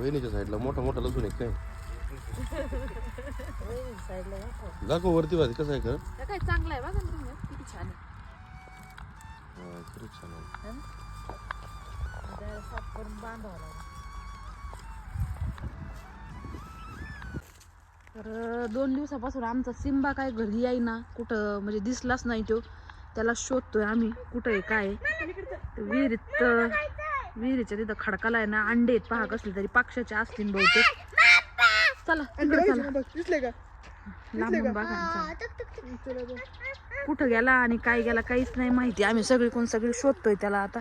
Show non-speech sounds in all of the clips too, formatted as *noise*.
वहिनीच्या साईडला मोठा मोठा लसूण आहे काय साईडला दाखव. वरती वाज कसं आहे काय चांगला आहे बघा ना तुम्ही किती छान आहे हा, खरंच छान आहे है ना? त्याला साफ करून बांधावं लागेल तर दोन दिवसापासून आमचा सिंबा काय घरी येईना कुठं म्हणजे दिसलाच नाही तो त्याला शोधतोय आम्ही कुठं आहे काय आहे. विहिरीत विहिरीच्या तिथं खडकाला आहे ना अंडे आहेत पहा कसले तरी पक्षाचे असतील बहुतेक. चला तिकडे चला. दिसले का? लांबून बघा ना, चला. कुठं गेला आणि काय गेला काहीच नाही माहिती. आम्ही सगळे कोण सगळे शोधतोय त्याला आता.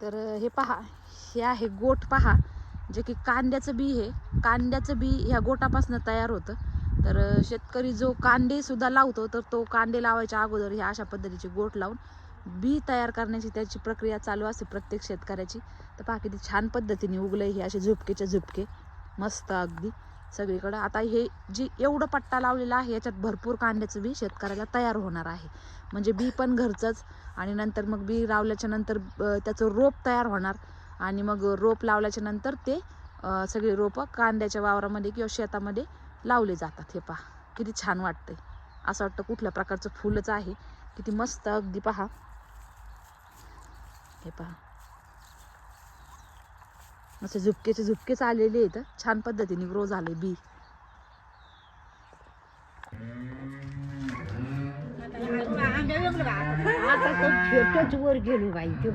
तर हे पहा हे आहे गोट पहा जे की कांद्याचं बी आहे. कांद्याचं बी ह्या गोटापासून तयार होतं. तर शेतकरी जो कांदे सुद्धा लावतो तर तो कांदे लावायच्या अगोदर ह्या अशा पद्धतीचे गोट लावून बी तयार करण्याची त्याची प्रक्रिया चालू असते प्रत्येक शेतकऱ्याची. तर पहा किती छान पद्धतीने उगलंय हे असे झुपकेच्या झुपके. मस्त अगदी सगळीकडं. आता हे जे एवढं पट्टा लावलेला आहे याच्यात भरपूर कांद्याचं बी शेतकऱ्याला तयार होणार आहे. म्हणजे बी पण घरचंच आणि नंतर मग बी लावल्याच्या नंतर त्याचं रोप तयार होणार आणि मग रोप लावल्याच्या नंतर ते सगळे रोपं कांद्याच्या वावरामध्ये किंवा शेतामध्ये लावले जातात हे पहा. किती छान वाटतंय. असं वाटतं कुठल्या प्रकारचं फुलच आहे. किती मस्त अगदी पहा. हे पहा. असे झुपकेचे झुपकेच आलेले आहेत. छान पद्धतीने ग्रो झाले बी. आता वर गेलो बाई ते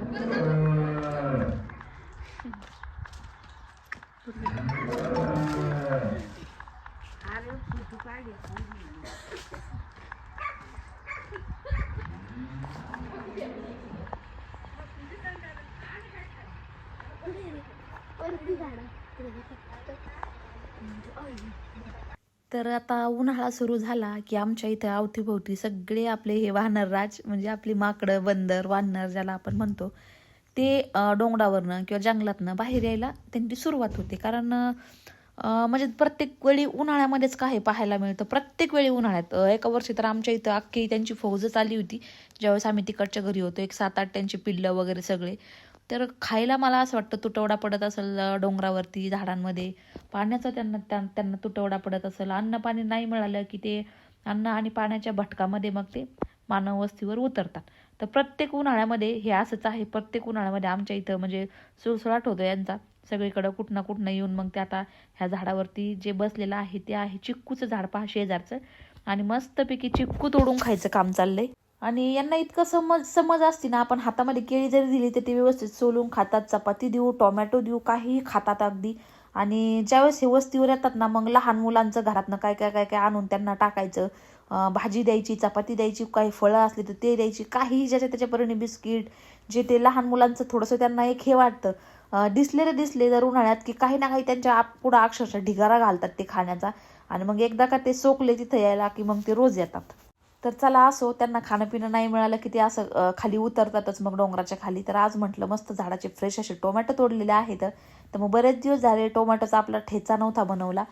तर आता उन्हाळा सुरू झाला की आमच्या इथं अवतीभोवती सगळे आपले हे वानरराज म्हणजे आपली माकडं बंदर वानर ज्याला आपण म्हणतो ते डोंगरावरनं किंवा जंगलातनं बाहेर यायला त्यांची सुरुवात होते. कारण म्हणजे प्रत्येक वेळी उन्हाळ्यामध्येच काय पाहायला मिळतं. प्रत्येक वेळी उन्हाळ्यात. एका वर्षी तर आमच्या इथं अख्खी त्यांची फौजच आली होती. ज्यावेळेस आम्ही तिकडच्या घरी होतो एक सात आठ त्यांची पिल्लं वगैरे सगळे. तर खायला मला असं वाटतं तुटवडा पडत असेल डोंगरावरती झाडांमध्ये. पाण्याचा त्यांना त्यां- त्यांना तुटवडा पडत असेल. अन्न पाणी नाही मिळालं की ते अन्न आणि पाण्याच्या भटकामध्ये मग ते मानव वस्तीवर उतरतात. तर प्रत्येक उन्हाळ्यामध्ये हे असंच आहे. प्रत्येक उन्हाळ्यामध्ये आमच्या इथं म्हणजे सुळसुळाट होतो यांचा. सगळीकडं कुठं कुठनं येऊन मग ते आता ह्या झाडावरती जे बसलेलं आहे ते आहे. चिक्कूचं झाड पहा शेजारचं. आणि मस्तपैकी चिक्कू तोडून खायचं काम चाललंय. आणि यांना इतकं समज समज असते ना आपण हातामध्ये केळी जरी दिली तर ते व्यवस्थित सोलून खातात. चपाती देऊ टोमॅटो देऊ काहीही खातात अगदी. आणि ज्यावेळेस हे वस्तीवर येतात ना मग लहान मुलांचं घरातनं काय काय काय काय आणून त्यांना टाकायचं. भाजी द्यायची चपाती द्यायची काही फळं असली तर ते द्यायची काही ज्याच्या त्याच्यापर्यंत बिस्किट जे ते लहान मुलांचं थोडंसं त्यांना एक हे वाटतं. अं, दिसले रे दिसले जर उन्हाळ्यात की काही ना काही त्यांच्या आप पुढं अक्षरशः ढिगारा घालतात ते खाण्याचा. आणि मग एकदा का ते सोकले तिथं यायला की मग ते रोज येतात. तर चला असो त्यांना खाणं पिणं नाही मिळालं की ते असं खाली उतरतातच मग डोंगराच्या खाली. तर आज म्हटलं मस्त झाडाचे फ्रेश असे टोमॅटो तोडलेले आहेत तर मग बरेच दिवस झाले टोमॅटोचा आपला ठेचा नव्हता बनवला.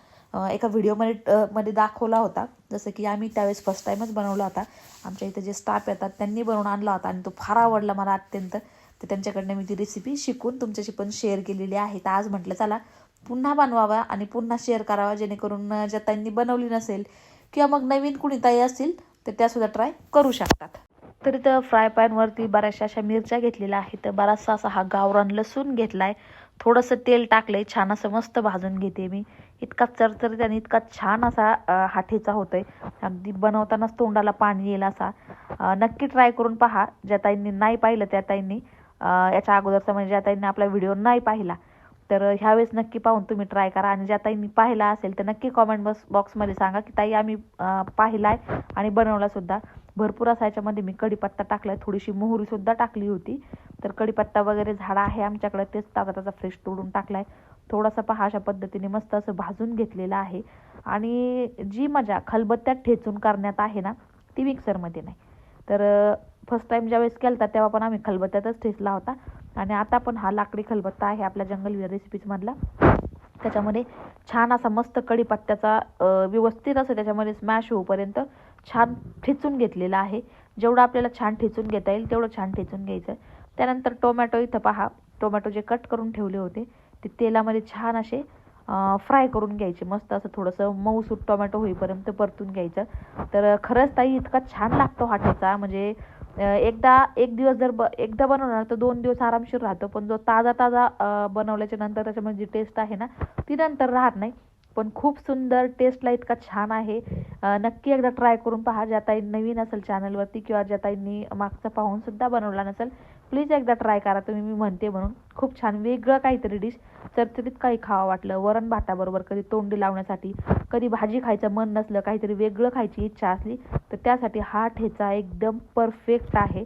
एका व्हिडिओमध्ये मध्ये दाखवला होता. जसं की आम्ही त्यावेळेस फर्स्ट टाईमच बनवला होता. आमच्या इथं जे स्टाफ येतात त्यांनी बनवून आणला होता आणि तो फार आवडला मला अत्यंत. तर त्यांच्याकडनं मी ती रेसिपी शिकून तुमच्याशी पण शेअर केलेली आहे. तर आज म्हटलं चला पुन्हा बनवावा आणि पुन्हा शेअर करावा जेणेकरून ज्या त्यांनी बनवली नसेल किंवा मग नवीन कुणी ताई असतील तर त्यासुद्धा ट्राय करू शकतात. तर इथं फ्राय पॅनवरती बऱ्याचशा अशा मिरच्या घेतलेल्या आहेत. तर बराचसा असा हा गावरान लसूण घेतला आहे थोडंसं तेल टाकलं आहे छान असं मस्त भाजून घेते मी. इतका चरचरीत आणि इतका छान असा हाठीचा होतोय. अगदी बनवतानाच तोंडाला पाणी येईल असा. नक्की ट्राय करून पहा. ज्या ताईंनी नाही पाहिलं त्या ताईंनी याच्या अगोदरचा म्हणजे ज्या ताईंनी आपला व्हिडिओ नाही पाहिला तर ह्यावेळेस नक्की पाहून तुम्ही ट्राय करा. आणि ज्या ताईंनी पाहिला असेल तर नक्की कॉमेंट बॉक्स बॉक्समध्ये सांगा की ताई आम्ही पाहिला पाहिलाय आणि बनवलासुद्धा भरपूर असा याच्यामध्ये मी कढीपत्ता टाकलाय. थोडीशी मोहरीसुद्धा टाकली होती. तर कढीपत्ता वगैरे झाडं आहे आमच्याकडे तेच ताजा ताजा फ्रेश तोडून टाकलाय. थोडासा पहा अशा पद्धतीने मस्त असं भाजून घेतलेलं आहे. आणि जी मजा खलबत्त्यात ठेचून करण्यात आहे ना ती मिक्सरमध्ये नाही. तर फर्स्ट टाईम ज्यावेळेस केला होता तेव्हा पण आम्ही खलबत्त्यातच ठेचला होता. आणि आता पण हा लाकडी खलबत्ता आहे आपल्या जंगल रेसिपीजमधला त्याच्यामध्ये छान असा मस्त कढीपत्त्याचा व्यवस्थित असं त्याच्यामध्ये स्मॅश होऊपर्यंत छान ठेचून घेतलेला आहे. जेवढं आपल्याला छान ठेचून घेता येईल तेवढं छान ठेचून घ्यायचं त्यानंतर टोमॅटो इथं पहा. टोमॅटो जे कट करून ठेवले होते ते तेलामध्ये छान असे फ्राय करून घ्यायचे. मस्त असं थोडंसं मऊसूट टोमॅटो होईपर्यंत परतून घ्यायचं. तर खरंच ताई इतका छान लागतो हा ठेचा. म्हणजे एकदा एक दिवस जर ब एकदा बनवणार तर दोन दिवस आरामशीर राहतो. पण जो ताजा ताजा बनवल्याच्या नंतर त्याच्यामध्ये जी टेस्ट आहे ना ती नंतर राहत नाही. पण खूप सुंदर टेस्टला इतका छान आहे. नक्की एकदा ट्राय करून पहा. ज्या ताई नवीन असेल चॅनलवरती किंवा ज्या ताईंनी मागचा पाहूनसुद्धा बनवला नसेल प्लीज एकदा ट्राय करा. तुम्ही मी म्हणते म्हणून. खूप छान. वेगळं काहीतरी डिश चरचरीत काही खावं वाटलं. वरण भाताबरोबर कधी तोंडी लावण्यासाठी कधी भाजी खायचं मन नसलं काहीतरी वेगळं खायची इच्छा असली तर त्यासाठी हा ठेचा एकदम परफेक्ट आहे.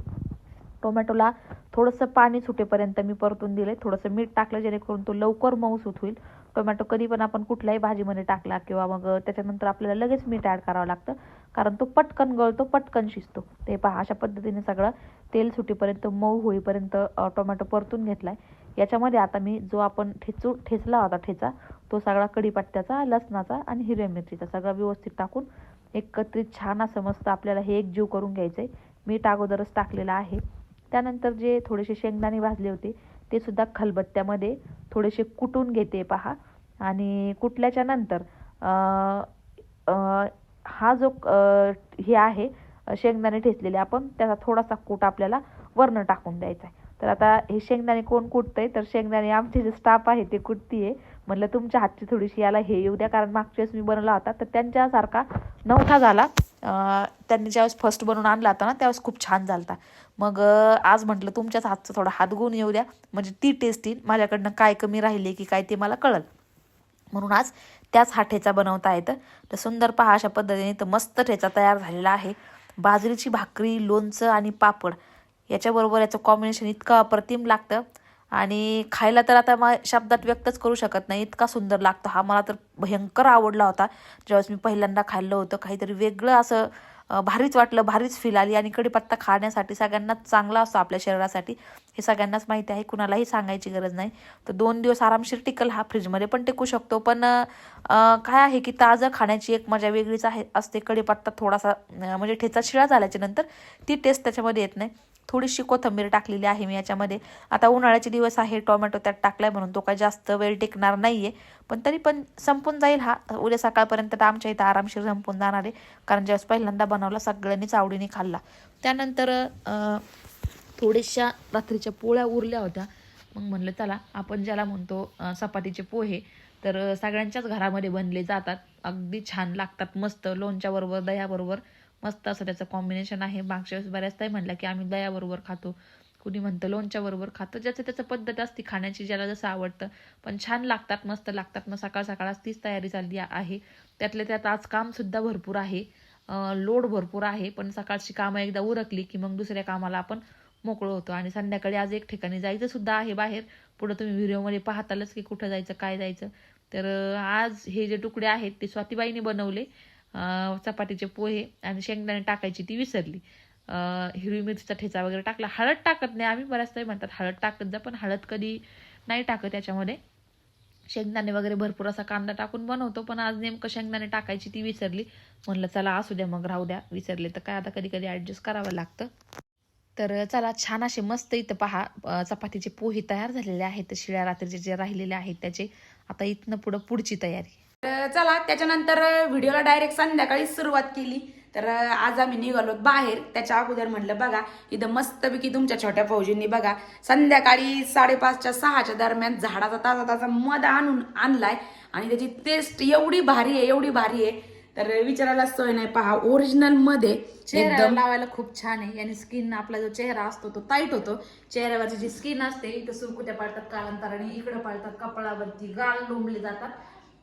टोमॅटोला थोडंसं पाणी सुटेपर्यंत मी परतून दिले थोडंसं मीठ टाकलं जेणेकरून तो लवकर मऊसूत होईल. टोमॅटो कधी पण आपण कुठल्याही भाजीमध्ये टाकला किंवा मग त्याच्यानंतर आपल्याला लगेच मीठ ॲड करावं लागतं. कारण तो पटकन गळतो पटकन शिजतो. ते पहा अशा पद्धतीने सगळं तेल सुटीपर्यंत मऊ होईपर्यंत टोमॅटो परतून घेतला आहे याच्यामध्ये आता मी जो आपण ठेचू ठेचला होता ठेचा तो सगळा कढीपत्त्याचा लसणाचा आणि हिरव्या मिरचीचा सगळा व्यवस्थित टाकून एकत्रित छान असं मस्त आपल्याला हे एक जीव करून घ्यायचं आहे मीठ अगोदरच टाकलेलं आहे. त्यानंतर जे थोडेसे शेंगदाणे भाजले होते ते सुद्धा खलबत्त्यामध्ये थोडेसे कुटून घेते पहा. आणि कुटल्याच्या नंतर हा जो हे आहे शेंगदाणे ठेचलेले आपण त्याचा थोडासा कूट आपल्याला वरनं टाकून द्यायचा आहे. तर आता हे शेंगदाणे कोण कुटतंय? तर शेंगदाणे आमचे जे स्टाफ आहे ते कुटतीये. म्हटलं तुमच्या हातची थोडीशी याला हे येऊ द्या कारण मागच्या वेळेस मी बनवला होता तर त्यांच्यासारखा नव्हता झाला. त्यांनी ज्यावेळेस फर्स्ट बनवून आणला होता ना त्यावेळेस खूप छान झाला मग आज म्हटलं तुमच्याच हातचा थोडा हात गुण येऊ द्या. म्हणजे ती टेस्ट येईल. माझ्याकडनं काय कमी राहिले की काय ते मला कळल. म्हणून आज त्याच हा ठेचा बनवता येतं. तर सुंदर पहा अशा पद्धतीने तर मस्त ठेचा तयार झालेला आहे. बाजरीची भाकरी लोणचं आणि पापड याच्याबरोबर याचं कॉम्बिनेशन इतकं अप्रतिम लागतं. आणि खायला तर आता मा शब्दात व्यक्तच करू शकत नाही. इतका सुंदर लागतो हा. मला तर भयंकर आवडला होता. ज्यावेळेस मी पहिल्यांदा खाल्लं होतं काहीतरी वेगळं असं भारीच वाटलं भारीच फील आली. आणि कढीपत्ता खाण्यासाठी सगळ्यांनाच चांगला असतो आपल्या शरीरासाठी. हे सगळ्यांनाच माहिती आहे. कुणालाही सांगायची गरज नाही. तर दोन दिवस आरामशीर टिकल हा फ्रीजमध्ये पण टिकू शकतो. पण काय आहे की ताजं खाण्याची एक मजा वेगळीच आहे असते. कढीपत्ता थोडासा म्हणजे ठेचा शिळा झाल्याच्यानंतर ती टेस्ट त्याच्यामध्ये येत नाही. थोडीशी कोथिंबीर टाकलेली आहे मी याच्यामध्ये. आता उन्हाळ्याचे दिवस आहे टोमॅटो त्यात टाकलाय म्हणून तो काय जास्त वेळ टिकणार नाहीये. पण तरी पण संपून जाईल हा. उद्या सकाळपर्यंत तर आमच्या इथं आरामशीर संपून जाणार आहे. कारण ज्यावेळेस पहिल्यांदा बनवला सगळ्यांनीच आवडीने खाल्ला. त्यानंतर थोड्याशा रात्रीच्या पोळ्या उरल्या होत्या. मग म्हणलं चला आपण ज्याला म्हणतो चपातीचे पोहे तर सगळ्यांच्याच घरामध्ये बनले जातात. अगदी छान लागतात मस्त लोणच्याबरोबर दह्याबरोबर. मस्त असं त्याचं कॉम्बिनेशन आहे. मागच्या वेळेस बऱ्याचदा म्हणलं की आम्ही दह्याबरोबर खातो. कुणी म्हणतं लोणच्या बरोबर खातं. ज्याचं त्याचं पद्धत असते खाण्याची ज्याला जसं आवडतं. पण छान लागतात मस्त लागतात. मग सकाळ सकाळ तीच तयारी चालली आहे. त्यातल्या त्यात आज कामसुद्धा भरपूर आहे. लोड भरपूर आहे. पण सकाळची कामं एकदा उरकली की मग दुसऱ्या कामाला आपण मोकळं होतो. आणि संध्याकाळी आज एक ठिकाणी जायचं सुद्धा आहे बाहेर. पुढं तुम्ही व्हिडिओमध्ये पाहतालच की कुठं जायचं काय जायचं. तर आज हे जे तुकडे आहेत ते स्वातीबाईने बनवले. चपातीचे पोहे आणि शेंगदाणे टाकायची ती विसरली. हिरवी मिरचीचा ठेचा वगैरे टाकला. हळद टाकत नाही आम्ही बऱ्याच तरी म्हणतात हळद टाकत जा पण हळद कधी नाही टाकत त्याच्यामध्ये शेंगदाणे वगैरे भरपूर असा कांदा टाकून बनवतो पण आज नेमकं शेंगदाणे टाकायची ती विसरली. म्हणलं चला असू द्या मग राहू द्या. विसरले. तर काय आता कधी कधी ॲडजस्ट करावं लागतं. तर चला छान असे मस्त इथं पहा चपातीचे पोहे तयार झालेले आहेत. शिळ्या रात्रीचे जे राहिलेले आहेत त्याचे. आता इथनं पुढं पुढची तयारी. तर चला त्याच्यानंतर व्हिडिओला डायरेक्ट संध्याकाळी सुरुवात केली. तर आज आम्ही निघालो बाहेर. त्याच्या अगोदर म्हणलं बघा इथं मस्तपैकी तुमच्या छोट्या फौजींनी बघा संध्याकाळी साडेपाचच्या सहाच्या दरम्यान झाडाचा ताजा ताजा मध आणून आणलाय आणि त्याची टेस्ट एवढी भारी आहे एवढी भारी आहे. तर विचारायला सोय नाही. पहा ओरिजिनलमध्ये एकदम लावायला खूप छान आहे. आणि स्किन आपला जो चेहरा असतो तो टाईट होतो. चेहऱ्यावरची जी स्किन असते इथं सुरकुत्या पाळतात कालांतराने इकडे पाळतात कपाळावरती गाल लोंबले जातात.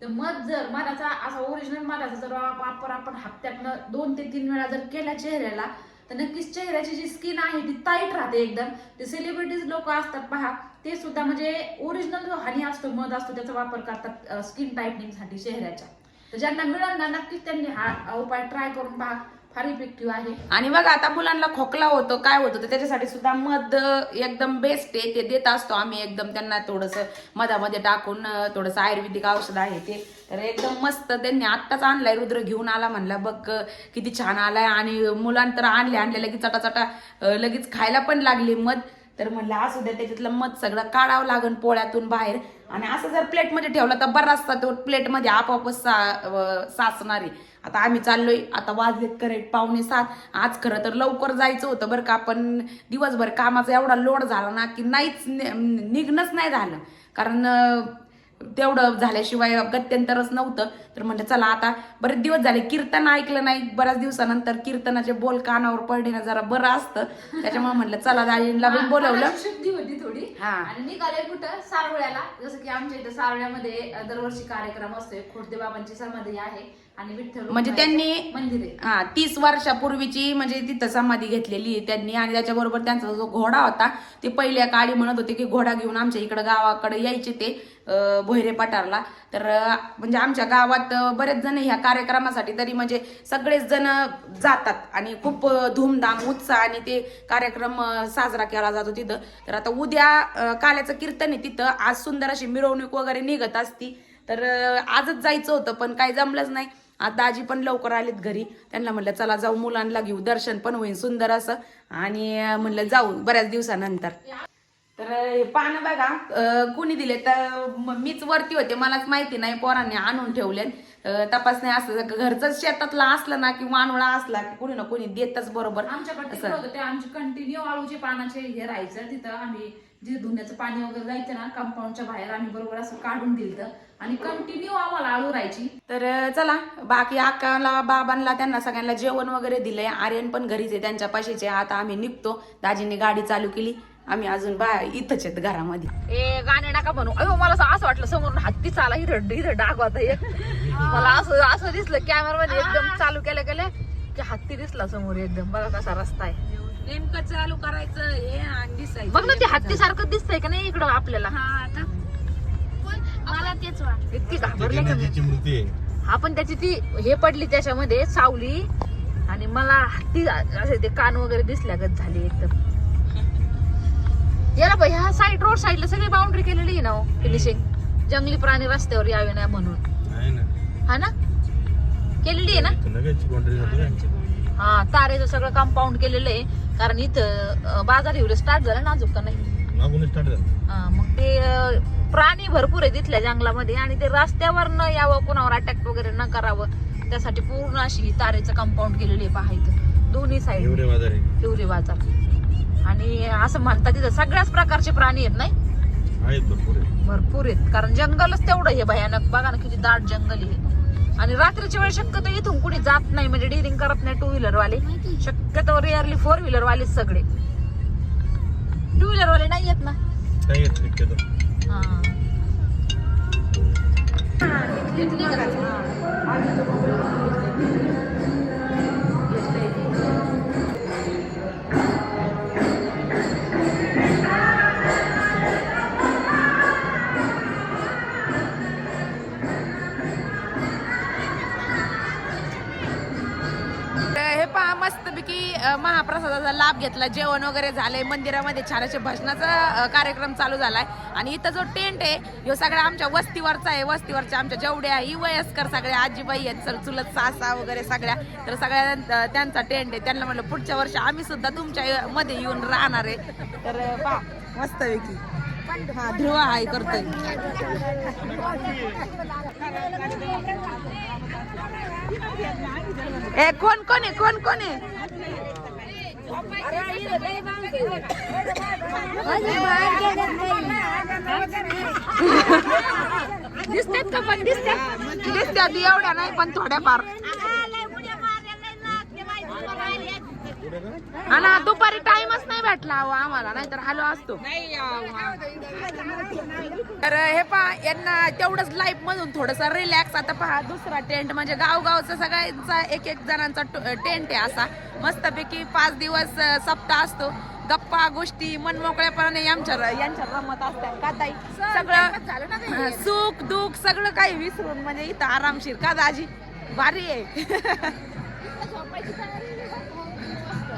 तर मध जर मधाचा असा ओरिजिनल मधाचा जर वापर आपण हप्त्यातनं दोन ते तीन वेळा जर केला चेहऱ्याला तर नक्कीच चेहऱ्याची जी स्किन आहे ती टाईट राहते एकदम. ते सेलिब्रिटीज लोक असतात पहा ते सुद्धा म्हणजे ओरिजिनल जो हानी असतो मध असतो त्याचा वापर करतात स्किन टाईटनिंगसाठी चेहऱ्याच्या तर ज्यांना मिळाल ना नक्कीच त्यांनी हा उपाय ट्राय करून पहा. फार इफेक्टिव्ह आहे. आणि बघा आता मुलांना खोकला होतो काय होतं तर त्याच्यासाठी सुद्धा मध एकदम बेस्ट आहे. ते देत असतो आम्ही एकदम त्यांना थोडंसं मधामध्ये टाकून थोडंसं आयुर्वेदिक औषध आहे ते. तर एकदम मस्त त्यांनी आत्ताच आणलाय रुद्र घेऊन आला म्हणला बघ किती छान आलाय. आणि मुलांतर आणले आणले लगेच चटाचटा चटा लगेच खायला पण लागले मध. तर म्हणलं असू द्या त्याच्यातलं मध सगळं काढावं लागन पोळ्यातून बाहेर. आणि असं जर प्लेटमध्ये ठेवलं तर बराचसा तो प्लेटमध्ये आपोआपच सा साचणारी साचणार आहे. आता आम्ही चाललोय आता वाजलेत करेक्ट पावणे सात. आज खरं तर लवकर जायचं होतं बरं का पण दिवसभर कामाचा एवढा लोड झाला ना की नाहीच निघणंच नाही झालं. कारण तेवढं झाल्याशिवाय गत्यंतरच नव्हतं. तर म्हणलं चला आता बरेच दिवस झाले कीर्तन ऐकलं नाही. बऱ्याच दिवसानंतर कीर्तनाचे बोल कानावर पडणे ना जरा बरं असतं. त्याच्यामुळे म्हणलं चला दाजींला पण बोलवलं. शुद्धी होती थोडी. हा. आणि निघाले कुठं? सारवळ्याला. जसं की आमच्या इथं सारवळ्यामध्ये दरवर्षी कार्यक्रम असतोय. खोडदे बाबांची समाधी आहे. आणि विठ्ठल म्हणजे त्यांनी मंदिर आहे. हा तीस वर्षापूर्वीची म्हणजे तिथं समाधी घेतलेली आहे त्यांनी आणि त्याच्याबरोबर त्यांचा जो घोडा होता ते पहिल्या काळी म्हणत होते की घोडा घेऊन आमच्या इकडं गावाकडे यायचे ते भोयरे पठारला. तर म्हणजे आमच्या गावात बरेच जण ह्या कार्यक्रमासाठी तरी म्हणजे सगळेच जण जातात आणि खूप धूमधाम उत्साह आणि ते कार्यक्रम साजरा केला जातो तिथं. तर आता उद्या काल्याचं कीर्तन आहे तिथं. आज सुंदर अशी मिरवणूक वगैरे निघत असती. तर आजच जायचं होतं पण काही जमलंच नाही. आता आजी पण लवकर आलीत घरी. त्यांना म्हणलं चला जाऊ मुलांना घेऊ दर्शन पण होईल सुंदर असं. आणि म्हणलं जाऊ बऱ्याच दिवसानंतर. तर हे पानं बघा कुणी दिले तर मीच वरती होते मलाच माहिती नाही पोरांनी आणून ठेवले तपासणे असलं घरचं शेतातला असलं ना किंवा अनोळा असला की कुणी ना कुणी देतच बरोबर. आमच्याकडे असं. आमचे कंटिन्यू आळूचे पानाचे हे राहायचं तिथं आम्ही जे धुण्याचं पाणी वगैरे जायचं ना कंपाऊंडच्या बाहेर आम्ही बरोबर असं काढून दिलं आणि कंटिन्यू आम्हाला आळू राहायची तर चला बाकी अक्काला बाबांना त्यांना सगळ्यांना जेवण वगैरे दिलंय. आर्यन पण घरीच आहे त्यांच्या पाशीचे. आता आम्ही निघतो. दाजींनी गाडी चालू केली. आम्ही अजून बा इथंच आहेत घरामध्ये. ए गाणे नका म्हणू. अयो मला असं असं वाटलं समोरून हत्ती चाला इथं इथं डाग होता एक. मला असं असं दिसलं कॅमेरा मध्ये एकदम चालू केलं केलं की हत्ती दिसला समोर एकदम. बघा कसा रस्ता आहे. नेमकं चालू करायचं हे आणि दिसायचं. बघ ना ते हत्ती सारखं दिसतंय का नाही इकडं आपल्याला? मला तेच वाटत. इतकी घाबरले का मी? मूर्ती आहे. हा पण त्याची ती हे पडली त्याच्यामध्ये सावली. आणि मला हत्ती असे ते कान वगैरे दिसल्यागत झाले एकदम. याला बाई ह्या साईड रोड साईडला सगळी बाउंड्री केलेली आहे ना फिनिशिंग. जंगली प्राणी रस्त्यावर यावे नाही म्हणून. आहे ना. हा ना? केलेली आहे ना? जातो हा तारेचं सगळं कंपाऊंड केलेलं आहे. कारण इथं बाजार एवढं स्टार्ट झालं ना अजून का नाही? मागून स्टार्ट झालं. हा, मग ते अं, प्राणी भरपूर आहे तिथल्या जंगलामध्ये आणि ते रस्त्यावर न यावं कोणावर अटॅक वगैरे न करावं त्यासाठी पूर्ण अशी तारेचं कंपाऊंड केलेली आहे पहा इथं. दोन्ही साईड एवढे बाजार आहे. हिवरी बाजार. आणि असं म्हणतात तिथं सगळ्याच प्रकारचे प्राणी आहेत नाही? आहेत भरपूर आहे भरपूर आहेत. कारण जंगलच तेवढं हे भयानक. बघा ना किती दाट जंगल आहे आणि रात्रीच्या वेळेस शक्यतो इथून कुणी जात नाही म्हणजे डिरिंग करत नाही टू व्हीलर वाले. शक्यतो रिअरली फोर व्हीलर वाले सगळे. टू व्हीलर वाले नाही येत ना? काय येत शक्यतो. हा. महाप्रसादाचा लाभ घेतला. जेवण वगैरे झालंय. मंदिरामध्ये छान असे भजनाचा कार्यक्रम चालू झालाय. आणि इथं जो टेंट आहे ह्यो सगळा आमच्या वस्तीवरचा आहे. वस्तीवरच्या आमच्या जेवढ्या ही वयस्कर सगळ्या आजीबाई आहेत सर चुलत सासा वगैरे सगळ्या. तर सगळ्या त्यांचा टेंट आहे. त्यांना म्हणलं पुढच्या वर्षी आम्ही सुद्धा तुमच्या मध्ये येऊन राहणार आहे. तर अं, पहा मस्तपैकी हा ध्रुव हाय करतोय. ए कोण कोण आहे? कोण कोण आहे? दिसतात का पण? दिसतात. दिसतात एवढ्या नाही पण थोड्याफार. हा ना दुपारी टाइमच नाही भेटला अहो आम्हाला नाहीतर आलो असतो. तर हे पहा यांना तेवढंच लाईफ मधून थोडस रिलॅक्स आता पहा दुसरा टेंट म्हणजे गावगावचा सगळ्यांचा एक एक जणांचा टेंट आहे असा. मस्तपैकी पाच दिवस सप्ताह असतो. गप्पा गोष्टी मनमोकळ्यापणाने यांच्या यांच्या रमत असतात. का ताई? सगळं सुख दुःख सगळं काही विसरून म्हणजे इथं आरामशीर. का दाजी? भारी आहे. *laughs*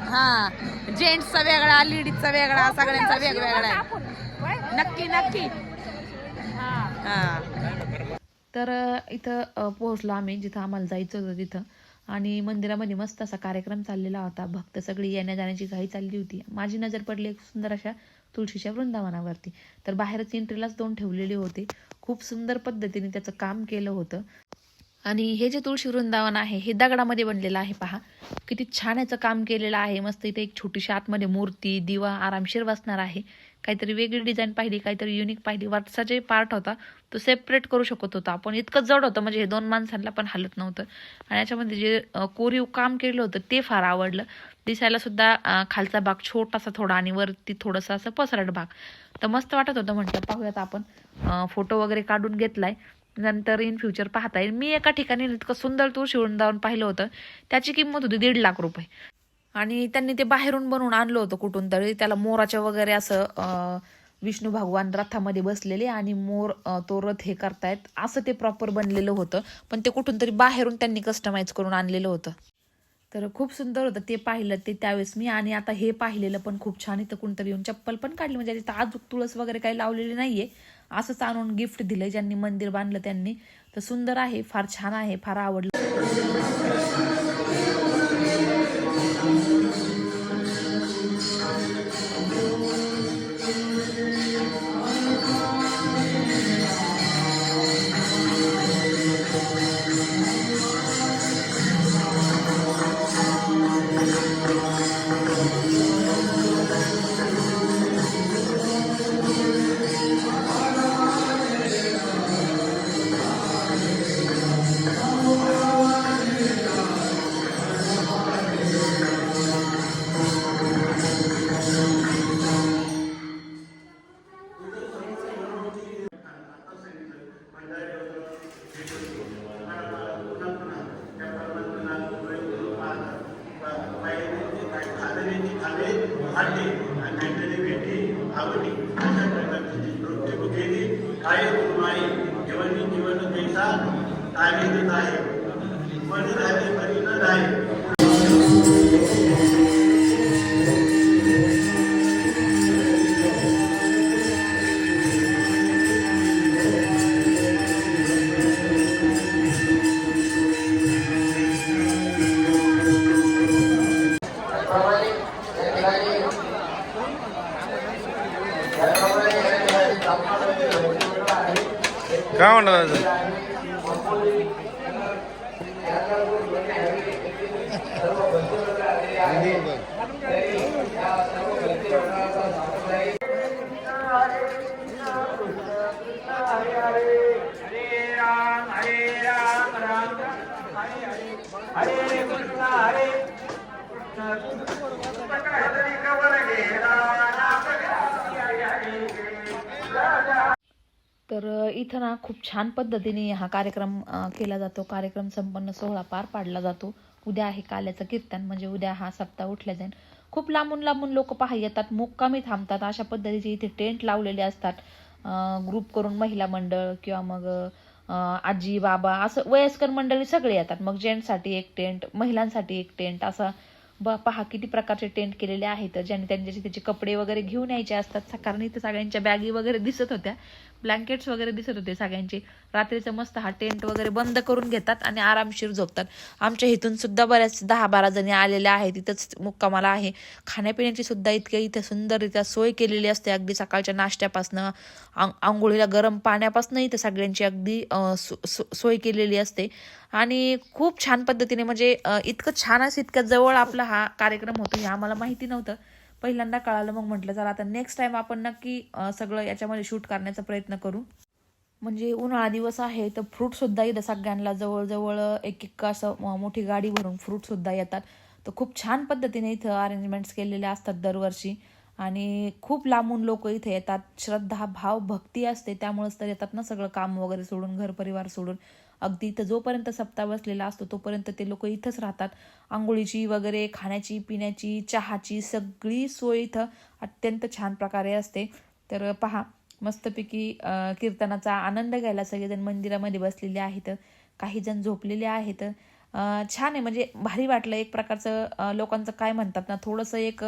हा. जेंट्सचा वेगळा लेडीजचा वेगळा सगळ्यांचा वेगवेगळा आहे. नक्की नक्की. हा. तर इथं पोहोचलो आम्ही जिथं आम्हाला जायचं होतं तिथं. आणि मंदिरामध्ये मस्त असा कार्यक्रम चाललेला होता. भक्त सगळी येण्या जाण्याची घाई चालली होती. माझी नजर पडली एक सुंदर अशा तुळशीच्या वृंदावनावरती. तर बाहेरच एंट्रीलाच दोन ठेवलेले होते. खूप सुंदर पद्धतीने त्याचं काम केलं होतं. आणि हे जे तुळशी वृंदावन आहे हे दगडामध्ये बनलेलं आहे पहा. किती छान याचं काम केलेलं आहे. मस्त इथे एक छोटीशी आतमध्ये मूर्ती दिवा आरामशीर बसणार आहे. काहीतरी वेगळी डिझाईन पाहिली काहीतरी युनिक पाहिली. वरचा जे पार्ट होता तो सेपरेट करू शकत होता आपण. इतकं जड होतं म्हणजे हे दोन माणसांना पण हालत नव्हतं. आणि याच्यामध्ये जे कोरीव काम केलं होतं ते फार आवडलं. दिसायला सुद्धा खालचा भाग छोटासा थोडा आणि वरती थोडंसं असं पसरट भाग. तर मस्त वाटत होतं म्हटलं पाहूयात आपण. फोटो वगैरे काढून घेतलाय. नंतर इन फ्युचर पाहता येईल. मी एका ठिकाणी इतकं सुंदर तूर शिवून जाऊन पाहिलं होतं. त्याची किंमत होती दीड लाख रुपये. आणि त्यांनी ते बाहेरून बनवून आणलं होतं कुठून तरी. त्याला मोराच्या वगैरे असं विष्णू भगवान रथामध्ये बसलेले आणि मोर तो रथ हे करतायत. असं ते प्रॉपर बनलेलं होतं. पण ते कुठून तरी बाहेरून त्यांनी कस्टमाइज करून आणलेलं होतं. तर खूप सुंदर होतं ते पाहिलं ते त्यावेळेस मी. आणि आता हे पाहिलेलं पण खूप छान. इथं कोणतरी येऊन चप्पल पण काढली. म्हणजे तिथं आजूक तुळस वगैरे काही लावलेली नाहीये. असंच आणून गिफ्ट दिलंय ज्यांनी मंदिर बांधलं त्यांनी. तर सुंदर आहे फार छान आहे फार आवडलं. तर इथं ना खूप छान पद्धतीने हा कार्यक्रम केला जातो. कार्यक्रम संपन्न सोहळा पार पाडला जातो. उद्या आहे काल्याचं कीर्तन म्हणजे उद्या हा सप्ताह उठला जाईल खूप लांबून लांबून लोक पहा येतात मुक्कामी थांबतात. अशा पद्धतीचे इथे टेंट लावलेले असतात ग्रुप करून महिला मंडळ किंवा मग आजी बाबा असं वयस्कर मंडळी सगळे येतात. मग जेंट्ससाठी एक टेंट महिलांसाठी एक टेंट असं ब पहा किती प्रकारचे टेंट केलेले आहेत. ज्यांनी त्यांच्याशी त्याचे कपडे वगैरे घेऊन यायचे असतात. कारण इथे सगळ्यांच्या बॅगी वगैरे दिसत होत्या. ब्लँकेट्स वगैरे दिसत होते सगळ्यांचे. रात्रीचं मस्त हा टेंट वगैरे बंद करून घेतात आणि आरामशीर झोपतात. आमच्या इथून सुद्धा बऱ्याच दहा बारा जणी आलेल्या आहेत. तिथंच मुक्कामाला आहे. खाण्यापिण्याची सुद्धा इतक्या इथे सुंदररित्या सोय केलेली असते. अगदी सकाळच्या नाश्त्यापासनं आं आंघोळीला गरम पाण्यापासून इथं सगळ्यांची अगदी सो- सोय केलेली असते. आणि खूप छान पद्धतीने म्हणजे इतकं छान असं इतक्या जवळ आपला हा कार्यक्रम होतो हे आम्हाला माहिती नव्हतं. पहिल्यांदा कळालं मग म्हटलं चला आता नेक्स्ट टाईम आपण नक्की सगळं याच्यामध्ये शूट करण्याचा प्रयत्न करू. म्हणजे उन्हाळा दिवस आहे तर फ्रूटसुद्धाही सुद्धा गॅनला सगळ्यांना जवळजवळ एक एक असं मोठी गाडी भरून फ्रूटसुद्धा येतात. तर खूप छान पद्धतीने इथं अरेंजमेंट्स केलेले असतात दरवर्षी. आणि खूप लांबून लोक इथे येतात. श्रद्धा भाव भक्ती असते. त्यामुळेच तर येतात ना सगळं काम वगैरे सोडून घर परिवार सोडून. अगदी इथं जोपर्यंत सप्ताह बसलेला असतो तोपर्यंत ते लोक इथंच राहतात. आंघोळीची वगैरे खाण्याची पिण्याची चहाची सगळी सोय इथं अत्यंत छान प्रकारे असते. तर पहा मस्तपैकी कीर्तनाचा आनंद घ्यायला सगळेजण मंदिरामध्ये बसलेले आहेत. काही जण झोपलेले आहेत. छान आहे. म्हणजे भारी वाटलं एक प्रकारचं लोकांचं काय म्हणतात ना थोडंसं एक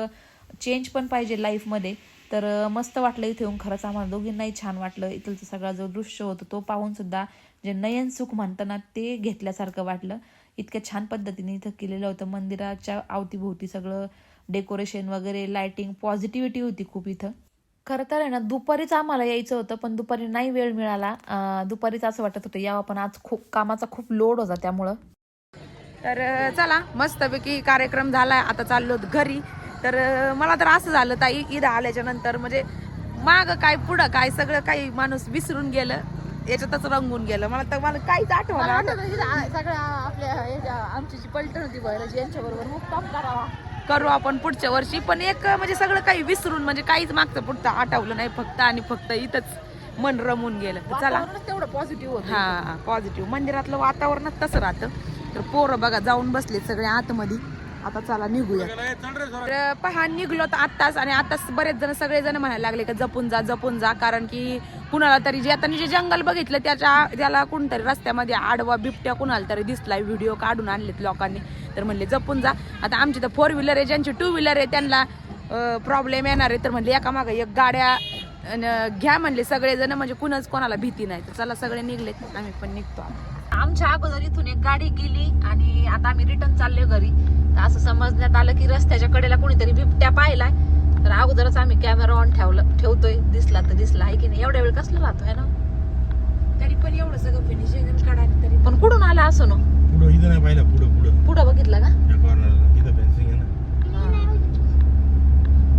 चेंज पण पाहिजे लाईफमध्ये तर मस्त वाटलं इथे येऊन खरंच आम्हाला दोघींनाही छान वाटलं. इथलचा सगळा जो दृश्य होतं तो पाहून सुद्धा जे नयन सुख म्हणताना ते घेतल्यासारखं वाटलं. इतक्या छान पद्धतीने इथं केलेलं होतं. मंदिराच्या अवतीभोवती सगळं डेकोरेशन वगैरे लायटिंग पॉझिटिव्हिटी होती खूप इथं. खरं तर आहे ना दुपारीच आम्हाला यायचं होतं पण दुपारी नाही वेळ मिळाला. दुपारीच असं वाटत होतं यावं पण आज खूप कामाचा खूप लोड होता त्यामुळं. तर चला मस्तपैकी कार्यक्रम झाला आता चाललो घरी. तर मला तर असं झालं ताई इथं आल्याच्यानंतर म्हणजे माग काय पुढं काय सगळं काही माणूस विसरून गेलं याच्यातच रंगून गेलं. मला तर मला काहीच आठवण सगळ्या आपल्या आमची जी पलटण होती यांच्याबरोबर मुक्काम करावा. करू आपण पुढच्या वर्षी पण एक म्हणजे सगळं काही विसरून म्हणजे काहीच मागचं पुढचं आठवलं नाही फक्त आणि फक्त इथंच मन रमून गेलं. तर चला. वातावरणच तेवढं पॉझिटिव्ह होतं. हा पॉझिटिव्ह मंदिरातलं वातावरणच तसं राहतं. तर पोरं बघा जाऊन बसले सगळे आतमध्ये. आता चला निघूया. तर पहा निघलो तर आत्ताच आणि आताच बरेच जण सगळे जण म्हणायला लागले का जपून जा जपून जा कारण की कुणाला तरी जे आता जे जंगल बघितलं त्याच्या त्याला कोणतरी रस्त्यामध्ये आडवा बिबट्या कुणाला तरी दिसला व्हिडिओ काढून आणलेत लोकांनी. तर म्हणले जपून जा. आता आमची तर फोर व्हीलर आहे ज्यांची टू व्हीलर आहे त्यांना प्रॉब्लेम येणार आहे. तर म्हणले एका मागं एक गाड्या घ्या. म्हणले सगळेजण म्हणजे कुणाच कोणाला भीती नाही. तर चला सगळे निघलेत. आम्ही पण निघतो आता. आमच्या अगोदर इथून एक गाडी गेली आणि आता आम्ही रिटर्न चाललोय घरी. तर असं समजण्यात आलं की रस्त्याच्या कडेला कोणीतरी बिबट्या पाहिलाय. तर अगोदरच आम्ही कॅमेरा ऑन ठेवलं ठेवतोय. दिसला तर दिसला. आहे की नाही? एवढ्या वेळ कसला राहतो है ना? तरी पण एवढं सगळं फिनिशिंग काढायला तरी पण कुठून आला असं ना? पुढं इथं नाही पाहिलं पुढं पुढं. पुढं बघितलं का? या कॉर्नरला इथं फेन्सिंग आहे ना.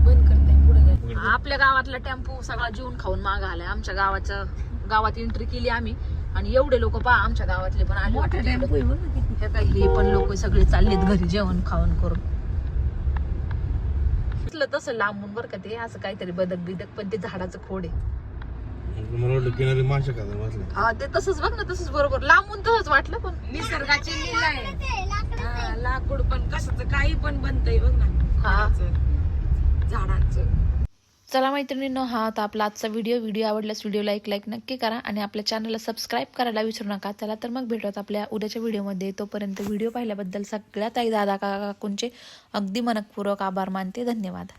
बंद करताय पुढे उघडतं. आपल्या गावातला टेम्पो सगळा जीवन खाऊन माग आलाय. आमच्या गावाच्या गावात एंट्री केली आम्ही. आणि एवढे लोक पहा आमच्या गावातले पण आले वाटतं. तिकडं. हे काय हे पण लोक सगळे चाललेत घरी जेवण खावण करून. दिसलं तसं लांबून बरं का ते असं काहीतरी बदक बिदक पण ते झाडाचं खोड आहे. मला वाटलं किनारी माशा खात बसले हा ते तसंच बघ ना तसंच बरोबर. लांबून तसंच वाटलं पण. निसर्गाची लीला आहे. हा, लाकूड पण कसं काही पण बनतंय बघ ना. हा. झाडाचं. चला मैत्रिणींनो हा होता आपला आजचा व्हिडिओ व्हिडिओ आवडल्यास व्हिडिओला एक लाईक नक्की करा आणि आपल्या चॅनलला सबस्क्राईब करायला विसरू नका. चला तर मग भेटूयात आपल्या उद्याच्या व्हिडिओमध्ये तोपर्यंत व्हिडिओ पाहिल्याबद्दल सगळ्या ताई दादा काका अगदी मनपूर्वक आभार मानते. धन्यवाद.